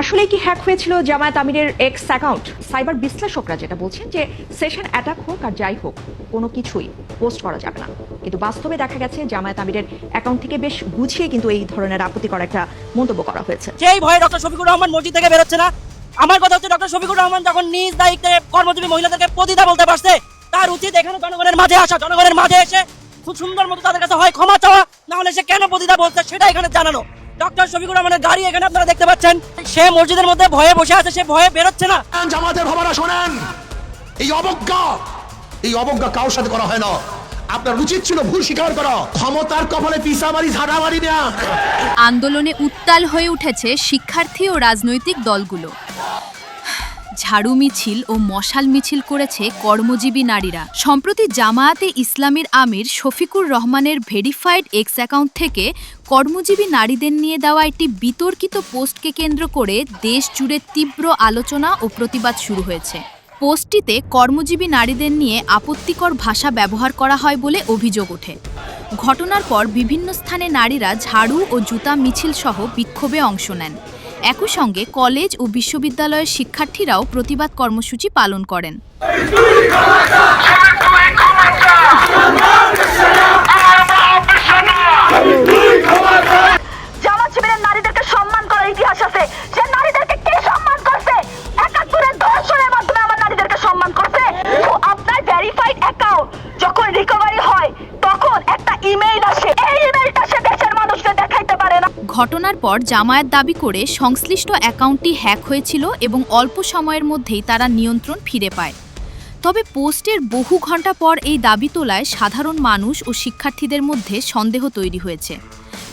আসলে কি হ্যাক হয়েছিল জামায়াত আমিরের এক্স অ্যাকাউন্ট সাইবার বিশ্লেষকরা যেটা বলছেন যে সেশন অ্যাটাক হোক আর যাই হোক, কোনো কিছুই পোস্ট করা যাবে না। কিন্তু বাস্তবে দেখা গেছে জামায়াত আমিরের অ্যাকাউন্ট থেকে বেশ গুছিয়ে কিন্তু এই ধরনের আপত্তিকর একটা মন্তব্য করা হয়েছে। যেই ভয়ে ডক্টর শফিকুর রহমান মসজিদ থেকে বেরোচ্ছে না, আমার কথা হচ্ছে ডক্টর শফিকুর রহমান যখন নিজ দায়িত্বে কর্মজীবী মহিলাদেরকে প্রতিদা বলতে পারছে তার উচিত এখানে জনগণের মাঝে আসা, জনগণের মাঝে এসে খুব সুন্দর মতো তাদের কাছে হয় ক্ষমা চাওয়া, না হলে সে কেন প্রতিদা বলছে সেটা এখানে জানানো। ডক্টর শফিকুর রহমানের গাড়ি এখানে আপনারা দেখতে পাচ্ছেন। সে মসজিদের মধ্যে ভয়ে বসে আছে সে ভয়ে বেরোচ্ছে না। জামাতের ভাবারা শোনেন। এই অবজ্ঞা এই অবজ্ঞা কারোর সাথে করা হয় না। আপনার উচিত ছিল ভুল স্বীকার করা। ক্ষমতার কপালে পিসামারি ঝাড়ামারি না আন্দোলনে উত্তাল হয়ে উঠেছে শিক্ষার্থী ও রাজনৈতিক দলগুলো। ঝাড়ু মিছিল ও মশাল মিছিল করেছে কর্মজীবী নারীরা। সম্প্রতি জামায়াতে ইসলামীর আমির শফিকুর রহমানের ভেরিফাইড এক্স অ্যাকাউন্ট থেকে কর্মজীবী নারীদের নিয়ে দেওয়া একটি বিতর্কিত পোস্টকে কেন্দ্র করে দেশ জুড়ে তীব্র আলোচনা ও প্রতিবাদ শুরু হয়েছে। পোস্টটিতে কর্মজীবী নারীদের নিয়ে আপত্তিকর ভাষা ব্যবহার করা হয় বলে অভিযোগ ওঠে। ঘটনার পর বিভিন্ন স্থানে নারীরা ঝাড়ু ও জুতা মিছিল সহ বিক্ষোভে অংশ নেন। একই সঙ্গে কলেজ ও বিশ্ববিদ্যালয়ের শিক্ষার্থীরাও প্রতিবাদ কর্মসূচি পালন করেন। ঘটনার পর জামায়াত দাবি করে সংশ্লিষ্ট অ্যাকাউন্টটি হ্যাক হয়েছিল এবং অল্প সময়ের মধ্যেই তারা নিয়ন্ত্রণ ফিরে পায়। তবে পোস্টের বহু ঘণ্টা পর এই দাবি তোলায় সাধারণ মানুষ ও শিক্ষার্থীদের মধ্যে সন্দেহ তৈরি হয়েছে।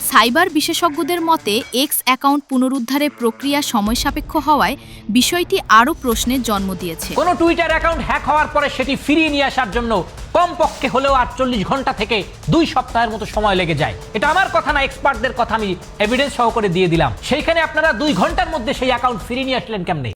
সাইবার বিশেষজ্ঞদের মতে, এক্স অ্যাকাউন্ট পুনরুদ্ধারের প্রক্রিয়া সময়সাপেক্ষ হওয়ায় বিষয়টি আরও প্রশ্নের জন্ম দিয়েছে। কোনো টুইটার অ্যাকাউন্ট হ্যাক হওয়ার পরে সেটি ফিরিয়ে নিয়ে আসার জন্য কমপক্ষে হলেও আটচল্লিশ ঘণ্টা থেকে দুই সপ্তাহের মতো সময় লেগে যায়। এটা আমার কথা না এক্সপার্টদের কথা আমি এভিডেন্স সহকারে দিয়ে দিলাম। সেইখানে আপনারা দুই ঘণ্টার মধ্যে সেই অ্যাকাউন্ট ফিরিয়ে নিয়ে আসলেন কেমনে?